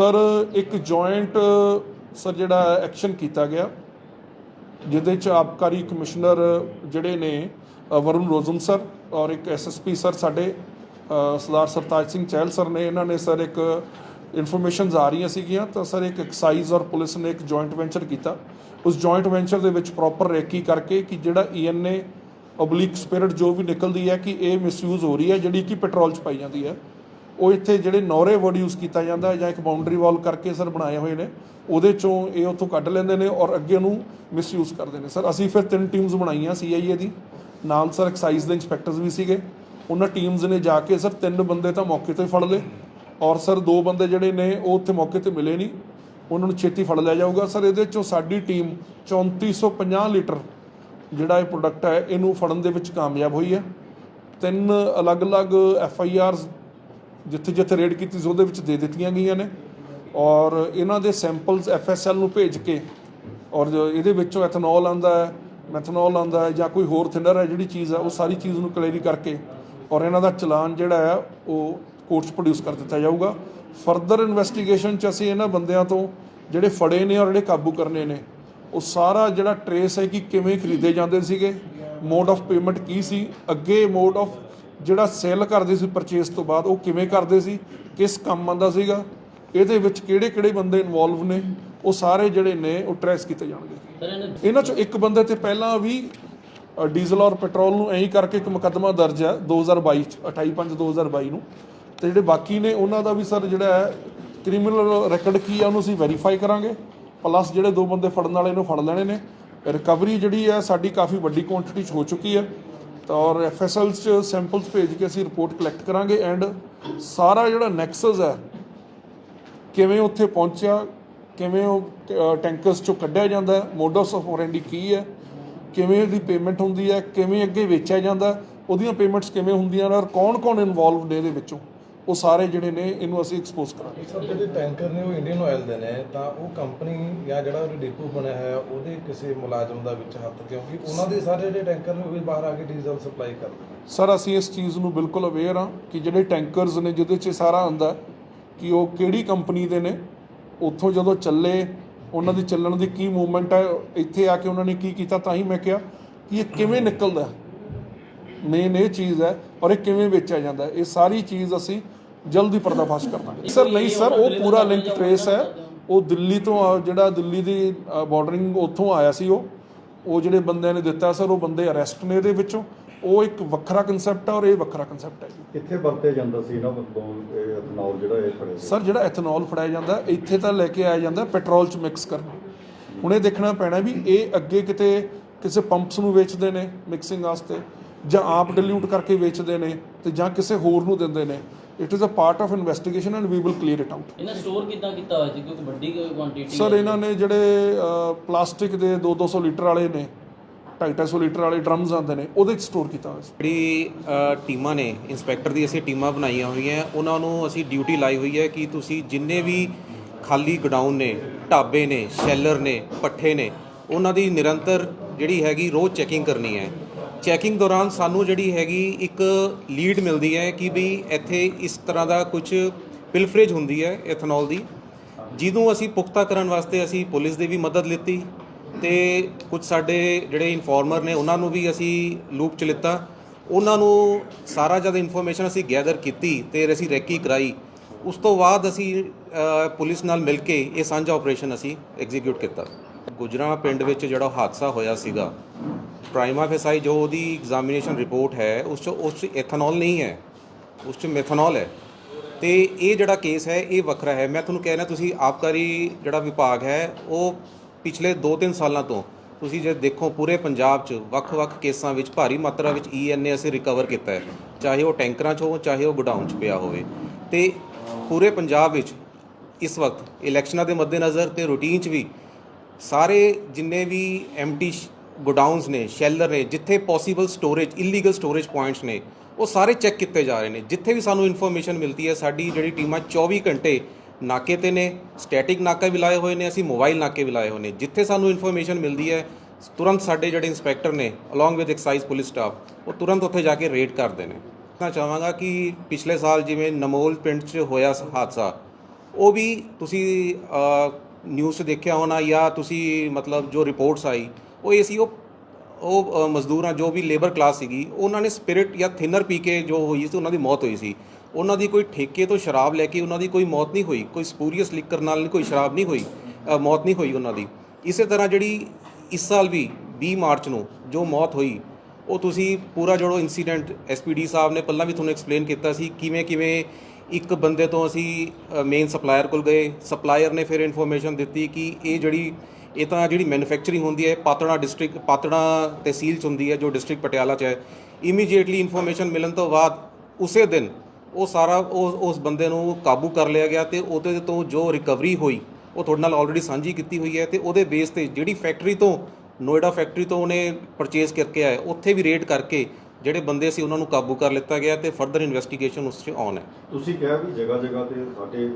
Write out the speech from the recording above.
Sir, ਇੱਕ joint sir, ਜਿਹੜਾ action ਕੀਤਾ ਗਿਆ, ਜਿਹਦੇ ਚ ਆਬਕਾਰੀ ਕਮਿਸ਼ਨਰ ਜਿਹੜੇ ਨੇ ਵਰੁਣ ਰੋਜ਼ਨ ਸਰ ਔਰ ਇੱਕ ਐਸਐਸਪੀ ਸਰ ਸਾਡੇ ਸਰਦਾਰ ਸਰਤਾਜ ਸਿੰਘ ਚਹਿਲ ਸਰ ਨੇ, ਇਹਨਾਂ ਨੇ ਸਰ ਇੱਕ ਇਨਫੋਰਮੇਸ਼ਨਸ ਆ ਰਹੀਆਂ ਸੀਗੀਆਂ, ਤਾਂ ਸਰ ਇੱਕ ਐਕਸਾਈਜ਼ ਔਰ ਪੁਲਿਸ ਨੇ ਇੱਕ ਜੁਆਇੰਟ ਵੈਂਚਰ ਕੀਤਾ। ਉਸ ਜੁਆਇੰਟ ਵੈਂਚਰ ਦੇ ਵਿੱਚ ਪ੍ਰੋਪਰ ਰੇਕੀ ਕਰਕੇ ਕਿ ਜਿਹੜਾ ਈਐਨਏ ਓਬਲਿਕ ਸਪਿਰਿਟ ਜੋ ਵੀ ਨਿਕਲਦੀ ਹੈ ਕਿ ਇਹ ਮਿਸਯੂਜ਼ ਹੋ ਰਹੀ ਹੈ, ਜਿਹੜੀ ਕਿ ਪੈਟਰੋਲ 'ਚ ਪਾਈ ਜਾਂਦੀ ਹੈ। ਉਹ ਇੱਥੇ ਜਿਹੜੇ ਨੌਰੇ ਵਰਡ ਯੂਜ਼ ਕੀਤਾ ਜਾਂਦਾ ਜਾਂ ਇੱਕ ਬਾਉਂਡਰੀ ਵਾਲ ਕਰਕੇ ਸਰ ਬਣਾਏ ਹੋਏ ਨੇ, ਉਹਦੇ ਚੋਂ ਇਹ ਉੱਥੋਂ ਕੱਢ ਲੈਂਦੇ ਨੇ ਔਰ ਅੱਗੇ ਨੂੰ ਮਿਸਯੂਜ਼ ਕਰਦੇ ਨੇ। ਸਰ, ਅਸੀਂ ਫਿਰ ਤਿੰਨ ਟੀਮਸ ਬਣਾਈਆਂ ਸੀਆਈਏ ਦੀ। ਨਾਲ ਸਰ ਐਕਸਾਈਜ਼ ਦੇ ਇੰਸਪੈਕਟਰਸ ਵੀ ਸੀਗੇ। ਉਹਨਾਂ ਟੀਮਸ ਨੇ ਜਾ ਕੇ ਸਰ ਤਿੰਨ ਬੰਦੇ ਤਾਂ ਮੌਕੇ ਤੇ ਫੜ ਲਏ ਔਰ ਸਰ ਦੋ ਬੰਦੇ ਜਿਹੜੇ ਨੇ ਉਹ ਉੱਥੇ ਮੌਕੇ ਤੇ ਮਿਲੇ ਨਹੀਂ। ਉਹਨਾਂ ਨੂੰ ਛੇਤੀ ਫੜ ਲਿਆ ਜਾਊਗਾ। ਸਰ, ਇਹਦੇ ਚੋਂ ਸਾਡੀ ਟੀਮ 3450 ਲੀਟਰ ਜਿਹੜਾ ਇਹ ਪ੍ਰੋਡਕਟ ਹੈ, ਇਹਨੂੰ ਫੜਨ ਦੇ ਵਿੱਚ ਕਾਮਯਾਬ ਹੋਈ ਹੈ। ਤਿੰਨ ਅਲੱਗ-ਅਲੱਗ ਐਫ ਆਈ ਆਰਸ ਜਿੱਥੇ ਜਿੱਥੇ ਰੇਡ ਕੀਤੀ ਸੀ, ਉਹਦੇ ਵਿੱਚ ਦੇ ਦਿੱਤੀਆਂ ਗਈਆਂ ਨੇ। ਔਰ ਇਹਨਾਂ ਦੇ ਸੈਂਪਲਸ ਐਫ ਐਸ ਐਲ ਨੂੰ ਭੇਜ ਕੇ, ਔਰ ਇਹਦੇ ਵਿੱਚੋਂ ਐਥਨੋਲ ਆਂਦਾ ਹੈ ਮੈਥਨੋਲ ਆਂਦਾ ਹੈ, ਜਾਂ ਕੋਈ ਹੋਰ ਥਿਨਰ ਹੈ, ਜਿਹੜੀ ਚੀਜ਼ ਹੈ, ਉਹ ਸਾਰੀ ਚੀਜ਼ ਨੂੰ ਕਲੀਅਰ ਕਰਕੇ, ਔਰ ਇਹਨਾਂ ਦਾ ਚਲਾਨ ਜਿਹੜਾ ਹੈ, ਉਹ ਕੋਰਟ 'ਚ ਪ੍ਰੋਡਿਊਸ ਕਰ ਦਿੱਤਾ ਜਾਊਗਾ। ਫਰਦਰ ਇਨਵੈਸਟੀਗੇਸ਼ਨ 'ਚ ਅਸੀਂ ਇਹਨਾਂ ਬੰਦਿਆਂ ਤੋਂ ਜਿਹੜੇ ਫੜੇ ਨੇ ਔਰ ਜਿਹੜੇ ਕਾਬੂ ਕਰਨੇ ਨੇ, ਉਹ ਸਾਰਾ ਜਿਹੜਾ ਟਰੇਸ ਹੈ ਕਿ ਕਿਵੇਂ ਖਰੀਦੇ ਜਾਂਦੇ ਸੀਗੇ ਮੋਡ ਆਫ ਪੇਮੈਂਟ ਕੀ ਸੀ, ਅੱਗੇ ਮੋਡ ਆਫ ਜਿਹੜਾ ਸੇਲ ਕਰਦੇ ਸੀ ਪਰਚੇਸ ਤੋਂ ਬਾਅਦ ਉਹ ਕਿਵੇਂ ਕਰਦੇ ਸੀ ਕਿਸ ਕੰਮ ਆਉਂਦਾ ਸੀਗਾ ਇਹਦੇ ਵਿੱਚ ਕਿਹੜੇ ਕਿਹੜੇ ਬੰਦੇ ਇਨਵੋਲਵ ਨੇ ਉਹ ਸਾਰੇ ਜਿਹੜੇ ਨੇ ਉਹ ਟਰੇਸ ਕੀਤੇ ਜਾਣਗੇ। ਇਹਨੇ ਇਹਨਾਂ ਚੋਂ ਇੱਕ ਬੰਦੇ ਤੇ ਪਹਿਲਾਂ ਵੀ ਡੀਜ਼ਲ ਔਰ ਪੈਟਰੋਲ ਨੂੰ ਐਂ ਕਰਕੇ ਇੱਕ ਮੁਕੱਦਮਾ ਦਰਜ ਹੈ 2022 ਚ 28/5/2022 ਨੂੰ। ਤੇ ਜਿਹੜੇ ਬਾਕੀ ਨੇ ਉਹਨਾਂ ਦਾ ਵੀ ਸਰ ਜਿਹੜਾ ਹੈ ਕ੍ਰਿਮੀਨਲ ਰੈਕੋਰਡ ਕੀ ਹੈ ਉਹਨੂੰ ਅਸੀਂ ਵੈਰੀਫਾਈ ਕਰਾਂਗੇ। ਪਲੱਸ ਜਿਹੜੇ ਦੋ ਬੰਦੇ ਫੜਨ ਵਾਲੇ ਨੂੰ ਫੜ ਲੈਣੇ ਨੇ। ਰਿਕਵਰੀ ਜਿਹੜੀ ਹੈ ਸਾਡੀ ਕਾਫੀ ਵੱਡੀ ਕੁਆਂਟੀਟੀ ਚ ਹੋ ਚੁੱਕੀ ਹੈ। ਤਾਂ ਔਰ ਐਫਐਸਐਲਸ ਚ ਸੈਂਪਲਸ ਭੇਜ ਕੇ ਅਸੀਂ ਰਿਪੋਰਟ ਕਲੈਕਟ ਕਰਾਂਗੇ ਐਂਡ ਸਾਰਾ ਜਿਹੜਾ ਨੈਕਸਸ ਹੈ, ਕਿਵੇਂ ਉੱਥੇ ਪਹੁੰਚਿਆ, ਕਿਵੇਂ ਉਹ ਟੈਂਕਰਸ ਚੋਂ ਕੱਢਿਆ ਜਾਂਦਾ ਹੈ ਮੋਡਸ ਆਫ ਔਰੈਂਡੀ ਕੀ ਹੈ, ਕਿਵੇਂ ਇਹਦੀ ਪੇਮੈਂਟ ਹੁੰਦੀ ਹੈ, ਕਿਵੇਂ ਅੱਗੇ ਵੇਚਿਆ ਜਾਂਦਾ, ਉਹਦੀਆਂ ਪੇਮੈਂਟਸ ਕਿਵੇਂ ਹੁੰਦੀਆਂ ਨੇ ਔਰ ਕੌਣ-ਕੌਣ ਇਨਵੋਲਵਡ ਨੇ ਇਹਦੇ ਵਿੱਚੋਂ? ਉਹ ਸਾਰੇ ਜਿਹੜੇ ਨੇ ਇਹਨੂੰ ਅਸੀਂ ਐਕਸਪੋਜ਼ ਕਰਾਂਗੇ। ਸਰ ਜਿਹੜੇ ਟੈਂਕਰ ਨੇ ਉਹ ਇੰਡੀਅਨ ਆਇਲ ਦੇ ਨੇ ਤਾਂ ਉਹ ਕੰਪਨੀ ਜਾਂ ਜਿਹੜਾ ਉਹ ਡਿਪੂ ਬਣਿਆ ਹੈ ਉਹਦੇ ਕਿਸੇ ਮੁਲਾਜ਼ਮ ਦਾ ਵਿੱਚ ਹੱਥ ਕਿਉਂਕਿ ਉਹਨਾਂ ਦੇ ਸਾਰੇ ਜਿਹੜੇ ਟੈਂਕਰ ਨੇ ਉਹ ਵੀ ਬਾਹਰ ਆ ਕੇ ਡੀਜ਼ਲ ਸਪਲਾਈ ਕਰਦੇ ਨੇ। ਸਰ ਅਸੀਂ ਇਸ ਚੀਜ਼ ਨੂੰ ਬਿਲਕੁਲ ਅਵੇਅਰ ਹਾਂ ਕਿ ਜਿਹੜੇ ਟੈਂਕਰਸ ਨੇ ਜਿਹਦੇ 'ਚ ਸਾਰਾ ਆਉਂਦਾ ਕਿ ਉਹ ਕਿਹੜੀ ਕੰਪਨੀ ਦੇ ਨੇ ਉੱਥੋਂ ਜਦੋਂ ਚੱਲੇ ਉਹਨਾਂ ਦੀ ਚੱਲਣ ਦੀ ਕੀ ਮੂਵਮੈਂਟ ਹੈ ਇੱਥੇ ਆ ਕੇ ਉਹਨਾਂ ਨੇ ਕੀ ਕੀਤਾ ਤਾਂ ਹੀ ਮੈਂ ਕਿਹਾ ਕਿ ਇਹ ਕਿਵੇਂ ਨਿਕਲਦਾ ਮੇਨ ਇਹ ਚੀਜ਼ ਹੈ ਔਰ ਇਹ ਕਿਵੇਂ ਵੇਚਿਆ ਜਾਂਦਾ ਇਹ ਸਾਰੀ ਚੀਜ਼ ਅਸੀਂ ਜਲਦੀ ਪਰਦਾਫਾਸ਼ ਕਰਨਾ। ਸਰ ਨਹੀਂ ਸਰ ਉਹ ਪੂਰਾ ਲਿੰਕ ਟ੍ਰੇਸ ਹੈ। ਉਹ ਦਿੱਲੀ ਤੋਂ ਆ- ਜਿਹੜਾ ਦਿੱਲੀ ਦੀ ਬਾਰਡਰਿੰਗ ਉੱਥੋਂ ਆਇਆ ਸੀ ਉਹ ਉਹ ਜਿਹੜੇ ਬੰਦਿਆਂ ਨੇ ਦਿੱਤਾ ਸਰ ਉਹ ਬੰਦੇ ਅਰੈਸਟ ਨੇ ਇਹਦੇ ਵਿੱਚੋਂ। ਉਹ ਇੱਕ ਵੱਖਰਾ ਕਨਸੈਪਟ ਹੈ ਔਰ ਇਹ ਵੱਖਰਾ ਕਨਸੈਪਟ ਹੈ ਜੀ। ਕਿੱਥੇ ਵਰਤਿਆ ਜਾਂਦਾ ਸੀ ਇਹਨਾਂ ਵੱਲੋਂ ਇਹ ਇਥਨੋਲ ਜਿਹੜਾ ਇਹ ਫੜੇ ਸੀ ਸਰ ਜਿਹੜਾ ਐਥਨੋਲ ਫੜਾਇਆ ਜਾਂਦਾ ਇੱਥੇ ਤਾਂ ਲੈ ਕੇ ਆਇਆ ਜਾਂਦਾ ਪੈਟਰੋਲ ਚ ਮਿਕਸ ਕਰਨਾ। ਹੁਣ ਇਹ ਦੇਖਣਾ ਪੈਣਾ ਵੀ ਇਹ ਅੱਗੇ ਕਿਤੇ ਕਿਸੇ ਪੰਪਸ ਨੂੰ ਵੇਚਦੇ ਨੇ ਮਿਕਸਿੰਗ ਵਾਸਤੇ ਜਾਂ ਆਪ ਡਿਲੂਟ ਕਰਕੇ ਵੇਚਦੇ ਨੇ ਤੇ ਜਾਂ ਕਿਸੇ ਹੋਰ ਨੂੰ ਦਿੰਦੇ ਨੇ। It is a part of investigation and we will clear it out ਇਹਨੇ ਸਟੋਰ ਕਿੱਦਾਂ ਕੀਤਾ ਹੋਇਆ ਸੀ? ਕਿਉਂਕਿ ਵੱਡੀ ਕੁਆਂਟੀਟੀ ਸਰ ਇਹਨਾਂ ਨੇ ਜਿਹੜੇ ਪਲਾਸਟਿਕ ਦੇ 2-200 ਲੀਟਰ ਵਾਲੇ ਨੇ 250 ਲੀਟਰ ਵਾਲੇ ਡਰਮਸ ਆਉਂਦੇ ਨੇ ਉਹਦੇ ਚ ਸਟੋਰ ਕੀਤਾ ਹੋਇਆ ਸੀ। ਜਿਹੜੀ ਟੀਮਾਂ ਨੇ ਇੰਸਪੈਕਟਰ ਦੀ ਅਸੀਂ ਟੀਮਾਂ ਬਣਾਈਆਂ ਹੋਈਆਂ ਉਹਨਾਂ ਨੂੰ ਅਸੀਂ ਡਿਊਟੀ ਲਾਈ ਹੋਈ ਹੈ ਕਿ ਤੁਸੀਂ ਜਿੰਨੇ ਵੀ ਖਾਲੀ ਗਡਾਊਨ ਨੇ ਢਾਬੇ ਨੇ ਸ਼ੈਲਰ ਨੇ ਪੱਠੇ ਨੇ ਉਹਨਾਂ ਦੀ ਨਿਰੰਤਰ ਜਿਹੜੀ ਹੈਗੀ ਰੋਜ਼ ਚੈਕਿੰਗ ਕਰਨੀ ਹੈ। ਚੈਕਿੰਗ ਦੌਰਾਨ ਸਾਨੂੰ ਜਿਹੜੀ ਹੈਗੀ ਇੱਕ ਲੀਡ ਮਿਲਦੀ ਹੈ ਕਿ ਵੀ ਇੱਥੇ ਇਸ ਤਰ੍ਹਾਂ ਦਾ ਕੁਝ ਪਿਲਫਰੇਜ ਹੁੰਦੀ ਹੈ ਐਥਨੋਲ ਦੀ। ਜਿਹਨੂੰ ਅਸੀਂ ਪੁਖਤਾ ਕਰਨ ਵਾਸਤੇ ਅਸੀਂ ਪੁਲਿਸ ਦੀ ਵੀ ਮਦਦ ਲਿੱਤੀ ਤੇ ਕੁਝ ਸਾਡੇ ਜਿਹੜੇ ਇਨਫੋਰਮਰ ਨੇ ਉਹਨਾਂ ਨੂੰ ਵੀ ਅਸੀਂ ਲੂਪ ਚ ਲਿੱਤਾ। ਉਹਨਾਂ ਨੂੰ ਸਾਰਾ ਜਦ ਇਨਫੋਰਮੇਸ਼ਨ ਅਸੀਂ ਗੈਦਰ ਕੀਤੀ ਤੇ ਅਸੀਂ ਰੈਕੀ ਕਰਾਈ। ਉਸ ਤੋਂ ਬਾਅਦ ਅਸੀਂ ਪੁਲਿਸ ਨਾਲ ਮਿਲ ਕੇ ਇਹ ਸਾਂਝਾ ਆਪਰੇਸ਼ਨ ਅਸੀਂ ਐਗਜ਼ੀਕਿਊਟ ਕੀਤਾ। ਗੁਜਰਾ ਪਿੰਡ ਵਿੱਚ ਜਿਹੜਾ ਹਾਦਸਾ ਹੋਇਆ ਸੀਗਾ ਪ੍ਰਾਈਮਾ ਫੈਸਾਈ ਜੋ ਉਹਦੀ ਐਗਜ਼ਾਮੀਨੇਸ਼ਨ ਰਿਪੋਰਟ ਹੈ, ਉਸ 'ਚ ਉਸ 'ਚ ਇਥਨੋਲ ਨਹੀਂ ਹੈ, ਉਸ 'ਚ ਮੈਥਨੋਲ ਹੈ। ਤੇ ਇਹ ਜਿਹੜਾ ਕੇਸ ਹੈ, ਇਹ ਵੱਖਰਾ ਹੈ। ਮੈਂ ਤੁਹਾਨੂੰ ਕਹਿ ਰਿਹਾ, ਤੁਸੀਂ ਆਬਕਾਰੀ ਜਿਹੜਾ ਵਿਭਾਗ ਹੈ, ਉਹ ਪਿਛਲੇ 2-3 ਸਾਲਾਂ ਤੋਂ ਤੁਸੀਂ ਜੇ ਦੇਖੋ ਪੂਰੇ ਪੰਜਾਬ 'ਚ ਵੱਖ-ਵੱਖ ਕੇਸਾਂ ਵਿੱਚ ਭਾਰੀ ਮਾਤਰਾ ਵਿੱਚ ਈਐਨਏ ਅਸੀਂ ਰਿਕਵਰ ਕੀਤਾ ਹੈ। ਚਾਹੇ ਉਹ ਟੈਂਕਰਾਂ 'ਚ ਹੋ ਚਾਹੇ ਉਹ ਗੋਡਾਊਨ 'ਚ ਪਿਆ ਹੋਵੇ। ਤੇ ਪੂਰੇ ਪੰਜਾਬ ਵਿੱਚ ਇਸ ਵਕਤ ਇਲੈਕਸ਼ਨਾਂ ਦੇ ਮੱਦੇਨਜ਼ਰ ਤੇ ਰੂਟੀਨ 'ਚ ਵੀ ਸਾਰੇ ਜਿੰਨੇ ਵੀ ਐਮਟੀ ਗੋਡਾਊਨਸ ਨੇ, ਸ਼ੈਲਰ ਨੇ, ਜਿੱਥੇ possible storage illegal storage points ਨੇ, ਉਹ ਸਾਰੇ ਚੈੱਕ ਕੀਤੇ ਜਾ ਰਹੇ ਨੇ। ਜਿੱਥੇ ਵੀ ਸਾਨੂੰ ਇਨਫੋਰਮੇਸ਼ਨ ਮਿਲਦੀ ਹੈ, ਸਾਡੀ ਜਿਹੜੀ ਟੀਮਾਂ 24 ਘੰਟੇ ਨਾਕੇ ਤੇ ਨੇ ਸਟੈਟਿਕ ਨਾਕਾ ਵੀ ਲਾਏ ਹੋਏ ਨੇ, ਅਸੀਂ ਮੋਬਾਈਲ ਨਾਕੇ ਵੀ ਲਾਏ ਹੋਏ ਨੇ। ਜਿੱਥੇ ਸਾਨੂੰ ਇਨਫੋਰਮੇਸ਼ਨ ਮਿਲਦੀ ਹੈ, ਤੁਰੰਤ ਸਾਡੇ ਜਿਹੜੇ ਇੰਸਪੈਕਟਰ ਨੇ along with excise police staff ਉਹ ਤੁਰੰਤ ਉੱਥੇ ਜਾ ਕੇ ਰੇਡ ਕਰਦੇ ਨੇ। ਮੈਂ ਚਾਹਾਂਗਾ ਕਿ ਪਿਛਲੇ ਸਾਲ ਜਿਵੇਂ ਨਮੋਲ ਪਿੰਡ 'ਚ ਹੋਇਆ ਹਾਦਸਾ, ਉਹ ਵੀ ਤੁਸੀਂ ਨਿਊਜ਼ 'ਚ ਦੇਖਿਆ ਹੋਣਾ ਜਾਂ ਤੁਸੀਂ ਮਤਲਬ ਜੋ ਰਿਪੋਰਟਸ ਆਈ ਉਹ ਇਹ ਸੀ, ਉਹ ਉਹ ਮਜ਼ਦੂਰਾਂ ਜੋ ਵੀ ਲੇਬਰ ਕਲਾਸ ਸੀਗੀ, ਉਹਨਾਂ ਨੇ ਸਪਿਰਿਟ ਜਾਂ ਥਿਨਰ ਪੀ ਕੇ ਜੋ ਹੋਈ ਸੀ, ਉਹਨਾਂ ਦੀ ਮੌਤ ਹੋਈ ਸੀ। ਉਹਨਾਂ ਦੀ ਕੋਈ ਠੇਕੇ ਤੋਂ ਸ਼ਰਾਬ ਲੈ ਕੇ ਉਹਨਾਂ ਦੀ ਕੋਈ ਮੌਤ ਨਹੀਂ ਹੋਈ, ਕੋਈ ਸਪੂਰੀਅਸ ਲਿਕਰ ਨਾਲ ਕੋਈ ਸ਼ਰਾਬ ਨਹੀਂ ਹੋਈ ਮੌਤ ਨਹੀਂ ਹੋਈ ਉਹਨਾਂ ਦੀ। ਇਸੇ ਤਰ੍ਹਾਂ ਜਿਹੜੀ ਇਸ ਸਾਲ ਵੀ 20 ਮਾਰਚ ਨੂੰ ਜੋ ਮੌਤ ਹੋਈ, ਉਹ ਤੁਸੀਂ ਪੂਰਾ ਜਿਹੜੋ ਇਨਸੀਡੈਂਟ ਐਸਪੀਡੀ ਸਾਹਿਬ ਨੇ ਪਹਿਲਾਂ ਵੀ ਤੁਹਾਨੂੰ ਐਕਸਪਲੇਨ ਕੀਤਾ ਸੀ, ਕਿਵੇਂ ਕਿਵੇਂ ਇੱਕ ਬੰਦੇ ਤੋਂ ਅਸੀਂ ਮੇਨ ਸਪਲਾਇਰ ਕੋਲ ਗਏ ਸਪਲਾਇਰ ਨੇ ਫਿਰ ਇਨਫੋਰਮੇਸ਼ਨ ਦਿੱਤੀ ਕਿ ਇਹ ਜਿਹੜੀ ਇਹ ਤਾਂ ਜਿਹੜੀ ਮੈਨੂਫੈਕਚਰਿੰਗ ਹੁੰਦੀ ਹੈ, ਪਾਤੜਾ ਡਿਸਟ੍ਰਿਕਟ ਪਾਤੜਾ ਤਹਿਸੀਲ ਚ ਹੁੰਦੀ ਹੈ, ਜੋ ਡਿਸਟ੍ਰਿਕਟ ਪਟਿਆਲਾ ਚ ਹੈ। ਇਮੀਡੀਏਟਲੀ ਇਨਫੋਰਮੇਸ਼ਨ ਮਿਲਣ ਤੋਂ ਬਾਅਦ ਉਸੇ ਦਿਨ ਉਹ ਸਾਰਾ ਉਸ ਉਸ ਬੰਦੇ ਨੂੰ ਕਾਬੂ ਕਰ ਲਿਆ ਗਿਆ ਤੇ ਉਹਦੇ ਤੋਂ ਜੋ ਰਿਕਵਰੀ ਹੋਈ, ਉਹ ਤੁਹਾਡੇ ਨਾਲ ਆਲਰੇਡੀ ਸਾਂਝੀ ਕੀਤੀ ਹੋਈ ਹੈ ਤੇ ਉਹਦੇ ਬੇਸ ਤੇ ਜਿਹੜੀ ਫੈਕਟਰੀ ਤੋਂ ਨੋਇਡਾ ਫੈਕਟਰੀ ਤੋਂ ਉਹਨੇ ਪਰਚੇਸ ਕਰਕੇ ਆਇਆ ਉੱਥੇ ਵੀ ਰੇਡ ਕਰਕੇ ਜਿਹੜੇ ਬੰਦੇ ਸੀ ਉਹਨਾਂ ਨੂੰ ਕਾਬੂ ਕਰ ਲਿੱਤਾ ਗਿਆ ਤੇ ਫਰਦਰ ਇਨਵੈਸਟੀਗੇਸ਼ਨ ਉਸ 'ਚ ਔਨ ਹੈ। ਤੁਸੀਂ ਕਿਹਾ ਵੀ ਜਗ੍ਹਾ ਜਗ੍ਹਾ ਤੇ ਸਾਡੇ